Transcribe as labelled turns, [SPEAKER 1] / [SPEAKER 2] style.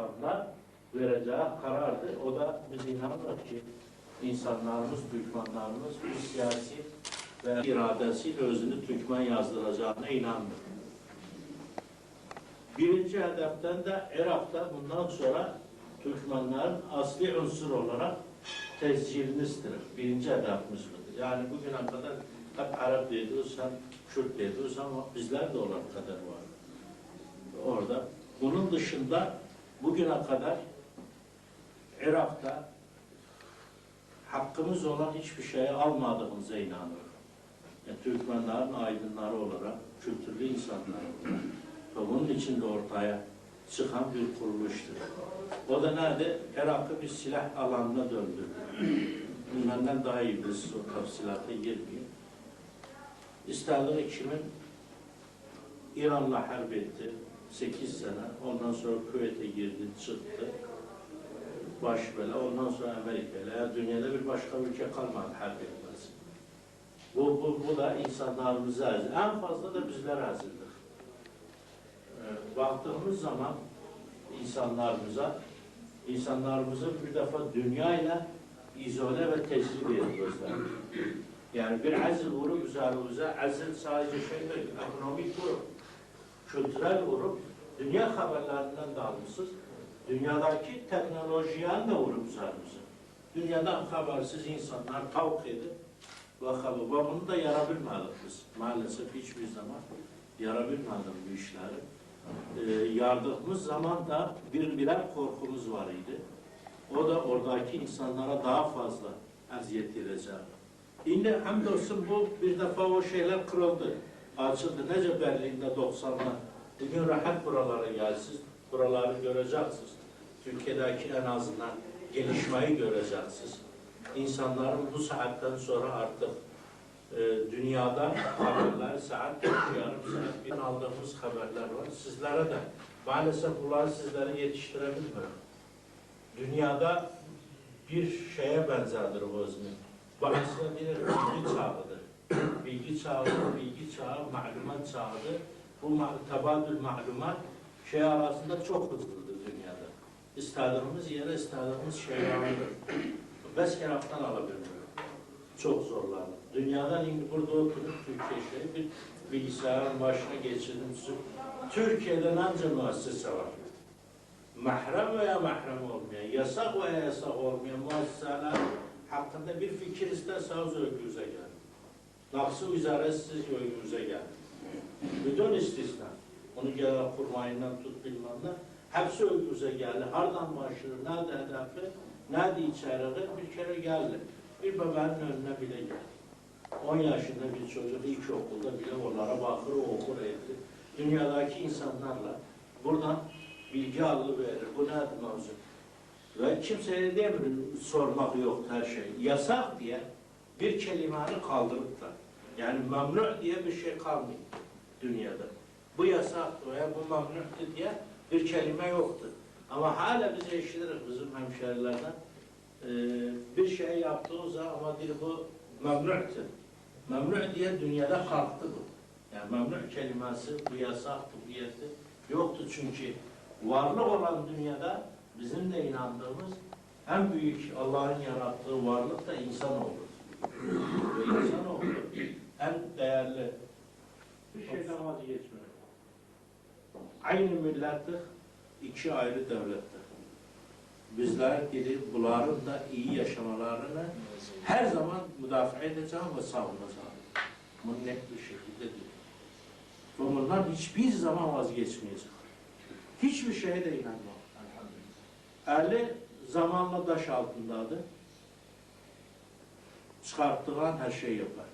[SPEAKER 1] ortamda vereceği karardı. O da biz inanırız ki insanlarımız, Türkmenlerimiz bu siyasi ve iradesiyle özünü Türkmen yazdıracağına inanmıyor. Birinci hedeften de Irak'ta bundan sonra Türkmenlerin asli unsur olarak tescilini istiyor. Birinci hedefimiz budur. Yani bugüne kadar hep Arap diyoruz, hem Kürt diyoruz ama bizler de olan kadar var. Orada. Bunun dışında bugüne kadar Irak'ta hakkımız olan hiçbir şeyi almadığımıza inanıyorum. Yani Türkmenlerin aydınları olarak, kültürlü insanlar olarak bunun içinde ortaya çıkan bir kuruluştur. O da nerede? Irak'ı bir silah alanına döndürdü. Benden daha iyi biz o tafsilata girmeyeyim. İstediği kimin İran'la harp etti. 8 sene. Ondan sonra Kuveyt'e girdi, çıktı. Baş bela. Ondan sonra Amerika'yla. Dünyada bir başka ülke kalmadı harp etmez. Bu, bu, bu da insanlarımızı ezdi. En fazla da bizler ezildik. Ee, baktığımız zaman insanlarımıza, insanlarımızı bir defa dünyayla izole ve tecrübe ediyoruz. Yani bir azil vurup üzerimize, azil sadece şey değil, ekonomik vurup, kültürel vurup, dünya haberlerinden de. Dünyadaki teknolojiyen de vurup üzerimize. Dünyadan habersiz insanlar tavuk edip haber. Ve bunu da yarabilmedik biz. Maalesef hiçbir zaman yarabilmedik bu işleri. Ee, yardığımız zaman da bir birer korkumuz var idi. O da oradaki insanlara daha fazla eziyet edecek. Yine hamdolsun bu bir defa o şeyler kırıldı. Açıldı. Nece Berlin'de 90'lar. Bugün rahat buralara gelsiniz. Buraları göreceksiniz. Türkiye'deki en azından gelişmeyi göreceksiniz. İnsanların bu saatten sonra artık e, dünyada haberler saat, yarım saat bir aldığımız haberler var. Sizlere de maalesef bunları sizlere yetiştirebilmiyorum. Dünyada bir şeye benzerdir bu. Bu aslında bir bilgi çağıdır. Bilgi çağı, bilgi çağı, malumat çağıdır. Bu tabadül malumat şey arasında çok hızlıdır dünyada. İstediğimiz yere istediğimiz şey alınır. Beş Irak'tan alabilirim. Çok zorlandım. Dünyadan şimdi burada oturup Türkiye şey bir bilgisayarın başına geçirdim. Türkiye'den ancak müessese var mahrem veya mahrem olmayan, yasak veya yasak olmayan muasseseler hakkında bir fikir isterseniz önünüze gelir. Naksı üzere siz önünüze gelir. Bütün istisna. Onu genel kurmayından tut bilmem ne. Hepsi önünüze geldi. Hardan başlıyor, nerede hedefi, nerede içeriği bir kere geldi. Bir babanın önüne bile geldi. 10 yaşında bir çocuk ilkokulda bile onlara bakır, okur, etti. Dünyadaki insanlarla buradan bilgi alır verir. Bu nedir mevzu? Ve kimseye demiyor sormak yok her şey. Yasak diye bir kelimeyi kaldırıp da yani memnu diye bir şey kalmıyor dünyada. Bu yasak veya bu memnu'tu diye bir kelime yoktu. Ama hala biz eşitiriz bizim hemşerilerden. Ee, bir şey yaptığı zaman ama bir bu memnu'tu. Memnu diye dünyada kalktı bu. Yani memnu kelimesi bu yasaktı, bu yeti yoktu çünkü varlık olan dünyada bizim de inandığımız en büyük Allah'ın yarattığı varlık da insan olur. Ve insan olur. En değerli bir şeyden vazgeçmiyor. Aynı millettir, iki ayrı devlettir. Bizler gidip bunların da iyi yaşamalarını her zaman müdafaa edeceğim ve savunacağım. Bunu net bir şekilde diyor. Ve bunlar hiçbir zaman vazgeçmeyecek. Hiçbir şeye de inanmam. Eli zamanla daş altındadır. Çıkarttığı her şeyi yapar.